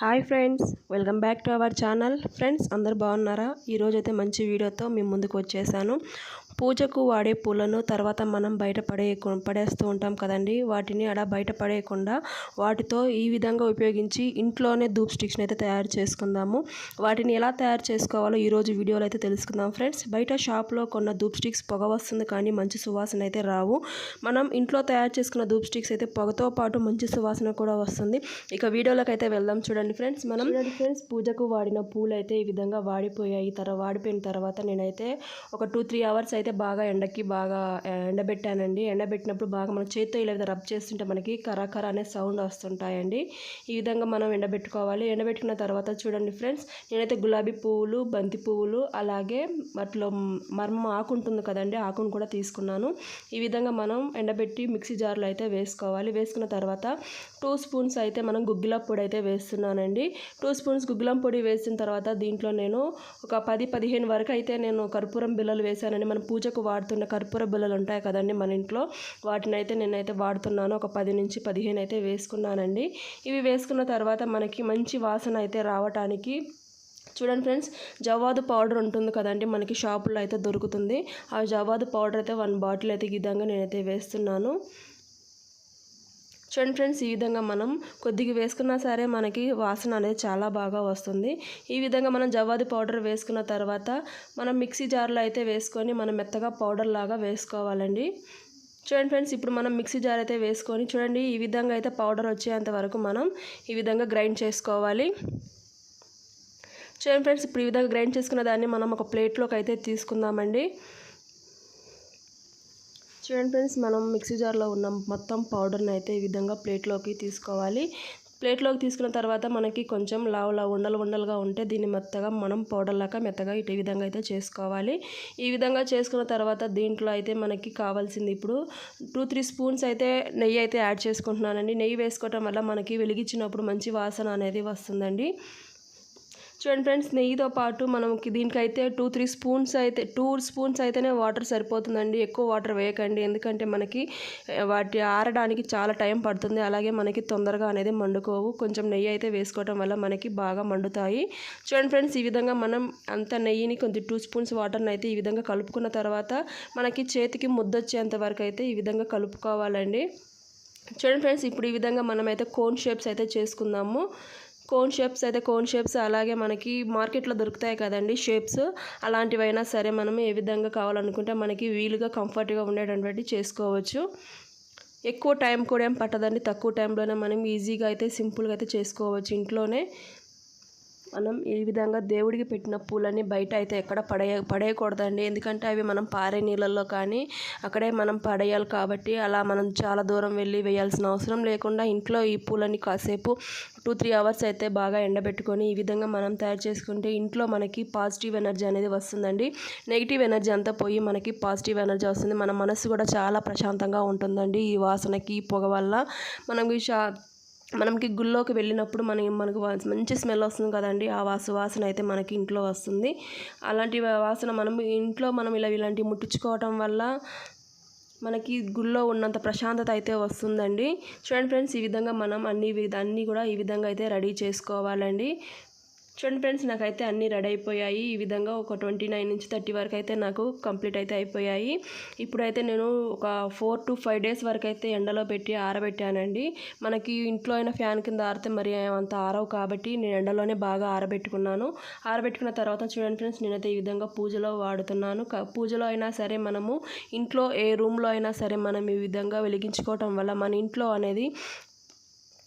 Hi friends welcome back to our channel. Friends అందరు బాగున్నారా? ఈరోజు అయితే మంచి వీడియోతో మేము ముందుకు వచ్చేసాను. పూజకు వాడే పూలను తర్వాత మనం బయట పడే పడేస్తూ ఉంటాం కదండి. వాటిని అలా బయట పడేయకుండా వాటితో ఈ విధంగా ఉపయోగించి ఇంట్లోనే ధూప్ స్టిక్స్ని అయితే తయారు చేసుకుందాము. వాటిని ఎలా తయారు చేసుకోవాలో ఈరోజు వీడియోలో అయితే తెలుసుకుందాం. ఫ్రెండ్స్ బయట షాప్లో కొన్న ధూప్ స్టిక్స్ పొగ వస్తుంది కానీ మంచి సువాసన అయితే రావు. మనం ఇంట్లో తయారు చేసుకున్న ధూప్ స్టిక్స్ అయితే పొగతో పాటు మంచి సువాసన కూడా వస్తుంది. ఇక వీడియోలోకి అయితే వెళ్దాం చూడండి. ఫ్రెండ్స్ మనం చూడండి ఫ్రెండ్స్ పూజకు వాడిన పూలు అయితే ఈ విధంగా వాడిపోయాయి. తర్వాత వాడిపోయిన తర్వాత నేనైతే ఒక టూ త్రీ అవర్స్ అయితే బాగా ఎండకి బాగా ఎండబెట్టానండి. ఎండబెట్టినప్పుడు బాగా మన చేతితో ఇలా రబ్ చేస్తుంటే మనకి కరాకర అనే సౌండ్ వస్తుంటాయండి. ఈ విధంగా మనం ఎండబెట్టుకోవాలి. ఎండబెట్టుకున్న తర్వాత చూడండి ఫ్రెండ్స్ నేనైతే గులాబీ పువ్వులు బంతి పువ్వులు అలాగే వాటిలో మర్మ ఆకు ఉంటుంది కదండి ఆకును కూడా తీసుకున్నాను. ఈ విధంగా మనం ఎండబెట్టి మిక్సీ జార్లో అయితే వేసుకోవాలి. వేసుకున్న తర్వాత టూ స్పూన్స్ అయితే మనం గుగ్గిల పొడి అయితే వేస్తున్నాను. వేస్తున్నానండి టూ స్పూన్స్ గుగ్గులం పొడి వేసిన తర్వాత దీంట్లో నేను ఒక పది పదిహేను వరకు అయితే నేను కర్పూరం బిల్లలు వేసానండి. మనం పూజకు వాడుతున్న కర్పూర బిల్లలు ఉంటాయి కదండి మన ఇంట్లో. వాటిని అయితే నేనైతే వాడుతున్నాను. ఒక పది నుంచి పదిహేను అయితే వేసుకున్నానండి. ఇవి వేసుకున్న తర్వాత మనకి మంచి వాసన అయితే రావటానికి చూడండి ఫ్రెండ్స్ జవాదు పౌడర్ ఉంటుంది కదండి మనకి షాపుల్లో అయితే దొరుకుతుంది. ఆ జవాదు పౌడర్ అయితే వన్ బాటిల్ అయితే ఈ విధంగా నేనైతే వేస్తున్నాను. చూడండి ఫ్రెండ్స్ ఈ విధంగా మనం కొద్దిగా వేసుకున్నా సరే మనకి వాసన అనేది చాలా బాగా వస్తుంది. ఈ విధంగా మనం జవాది పౌడర్ వేసుకున్న తర్వాత మనం మిక్సీ జార్లో అయితే వేసుకొని మనం మెత్తగా పౌడర్ లాగా వేసుకోవాలండి. చూడండి ఫ్రెండ్స్ ఇప్పుడు మనం మిక్సీ జార్ అయితే వేసుకొని చూడండి ఈ విధంగా అయితే పౌడర్ వచ్చేంత వరకు మనం ఈ విధంగా గ్రైండ్ చేసుకోవాలి. చూడండి ఫ్రెండ్స్ ఇప్పుడు ఈ విధంగా గ్రైండ్ చేసుకున్న దాన్ని మనం ఒక ప్లేట్లోకి అయితే తీసుకుందామండి. చూడండి ఫ్రెండ్స్ మనం మిక్సీ జార్లో ఉన్న మొత్తం పౌడర్ని అయితే ఈ విధంగా ప్లేట్లోకి తీసుకోవాలి. ప్లేట్లోకి తీసుకున్న తర్వాత మనకి కొంచెం లావు లావు ఉండలు ఉండలుగా ఉంటే దీన్ని మెత్తగా మనం పౌడర్ లాగా మెత్తగా ఇటు విధంగా అయితే చేసుకోవాలి. ఈ విధంగా చేసుకున్న తర్వాత దీంట్లో అయితే మనకి కావాల్సింది ఇప్పుడు టూ త్రీ స్పూన్స్ అయితే నెయ్యి అయితే యాడ్ చేసుకుంటున్నానండి. నెయ్యి వేసుకోవటం వల్ల మనకి వెలిగించినప్పుడు మంచి వాసన అనేది వస్తుందండి. చూడండి ఫ్రెండ్స్ నెయ్యితో పాటు మనకి దీనికైతే టూ త్రీ స్పూన్స్ అయితే టూ స్పూన్స్ అయితేనే వాటర్ సరిపోతుందండి. ఎక్కువ వాటర్ వేయకండి. ఎందుకంటే మనకి వాటి ఆరడానికి చాలా టైం పడుతుంది. అలాగే మనకి తొందరగా అనేది మండుకోవు. కొంచెం నెయ్యి అయితే వేసుకోవడం వల్ల మనకి బాగా మండుతాయి. చూడండి ఫ్రెండ్స్ ఈ విధంగా మనం అంత నెయ్యిని కొంచెం టూ స్పూన్స్ వాటర్ని అయితే ఈ విధంగా కలుపుకున్న తర్వాత మనకి చేతికి ముద్దొచ్చేంత వరకు అయితే ఈ విధంగా కలుపుకోవాలండి. చూడండి ఫ్రెండ్స్ ఇప్పుడు ఈ విధంగా మనమైతే కోన్ షేప్స్ అయితే చేసుకుందాము. కోన్ షేప్స్ అయితే కోన్ షేప్స్ అలాగే మనకి మార్కెట్లో దొరుకుతాయి కదండి షేప్స్ అలాంటివైనా సరే మనం ఏ విధంగా కావాలనుకుంటే మనకి వీలుగా కంఫర్ట్గా ఉండేటటువంటి చేసుకోవచ్చు. ఎక్కువ టైం కూడా ఏం పట్టదండి. తక్కువ టైంలోనే మనం ఈజీగా అయితే సింపుల్గా అయితే చేసుకోవచ్చు ఇంట్లోనే. మనం ఈ విధంగా దేవుడికి పెట్టిన పూలని బయట అయితే ఎక్కడ పడేయ పడేయకూడదండి. ఎందుకంటే అవి మనం పారే నీళ్ళల్లో కానీ అక్కడే మనం పడేయాలి కాబట్టి అలా మనం చాలా దూరం వెళ్ళి వేయాల్సిన అవసరం లేకుండా ఇంట్లో ఈ పూలని కాసేపు టూ త్రీ అవర్స్ అయితే బాగా ఎండబెట్టుకొని ఈ విధంగా మనం తయారు చేసుకుంటే ఇంట్లో మనకి పాజిటివ్ ఎనర్జీ అనేది వస్తుందండి. నెగిటివ్ ఎనర్జీ అంతా పోయి మనకి పాజిటివ్ ఎనర్జీ వస్తుంది. మన మనసు కూడా చాలా ప్రశాంతంగా ఉంటుందండి. ఈ వాసనకి ఈ పొగ వల్ల. మనకి మనకి గుళ్ళోకి వెళ్ళినప్పుడు మనకి మనకు మంచి స్మెల్ వస్తుంది కదండి. ఆ వాస వాసన అయితే మనకి ఇంట్లో వస్తుంది. అలాంటి వాసన మనం ఇంట్లో మనం ఇలా ఇలాంటివి ముట్టించుకోవటం వల్ల మనకి గుళ్ళో ఉన్నంత ప్రశాంతత అయితే వస్తుందండి. చూడండి ఫ్రెండ్స్ ఈ విధంగా మనం అన్ని అన్నీ కూడా ఈ విధంగా అయితే రెడీ చేసుకోవాలండి. చూడండి ఫ్రెండ్స్ నాకైతే అన్నీ రెడీ అయిపోయాయి. ఈ విధంగా ఒక ట్వంటీ నైన్ నుంచి థర్టీ వరకు అయితే నాకు కంప్లీట్ అయితే అయిపోయాయి. ఇప్పుడైతే నేను ఒక ఫోర్ టు ఫైవ్ డేస్ వరకు అయితే ఎండలో పెట్టి ఆరబెట్టానండి. మనకి ఇంట్లో అయిన ఫ్యాన్ కింద ఆరితే మరి అంత ఆరవు కాబట్టి నేను ఎండలోనే బాగా ఆరబెట్టుకున్నాను. ఆరబెట్టుకున్న తర్వాత చూడండి ఫ్రెండ్స్ నేనైతే ఈ విధంగా పూజలో వాడుతున్నాను. పూజలో అయినా సరే మనము ఇంట్లో ఏ రూమ్లో అయినా సరే మనం ఈ విధంగా వెలిగించుకోవటం వల్ల మన ఇంట్లో అనేది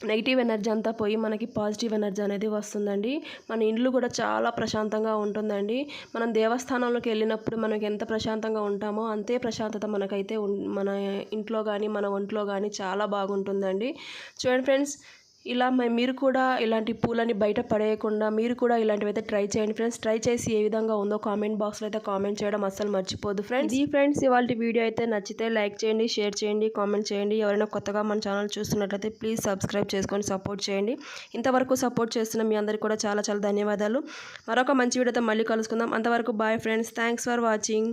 నెగిటివ్ ఎనర్జీ అంతా పోయి మనకి పాజిటివ్ ఎనర్జీ అనేది వస్తుందండి. మన ఇండ్లు కూడా చాలా ప్రశాంతంగా ఉంటుందండి. మనం దేవస్థానంలోకి వెళ్ళినప్పుడు మనకి ఎంత ప్రశాంతంగా ఉంటామో అంతే ప్రశాంతత మనకైతే మన ఇంట్లో కానీ మన ఒంట్లో కానీ చాలా బాగుంటుందండి. చూడండి ఫ్రెండ్స్ ఇలా మీరు కూడా ఇలాంటి పూలని బయట పడేయకుండా మీరు కూడా ఇలాంటివి అయితే ట్రై చేయండి ఫ్రెండ్స్. ట్రై చేసి ఏ విధంగా ఉందో కామెంట్ బాక్స్లో అయితే కామెంట్ చేయడం అస్సలు మర్చిపోదు ఫ్రెండ్స్. ఈ ఫ్రెండ్స్ ఇవాళ వీడియో అయితే నచ్చితే లైక్ చేయండి షేర్ చేయండి కామెంట్ చేయండి. ఎవరైనా కొత్తగా మన ఛానల్ చూస్తున్నట్లయితే ప్లీజ్ సబ్స్క్రైబ్ చేసుకొని సపోర్ట్ చేయండి. ఇంతవరకు సపోర్ట్ చేస్తున్న మీ అందరికీ కూడా చాలా చాలా ధన్యవాదాలు. మరొక మంచి వీడియోతో మళ్ళీ కలుసుకుందాం. అంతవరకు bye friends. Thanks for watching.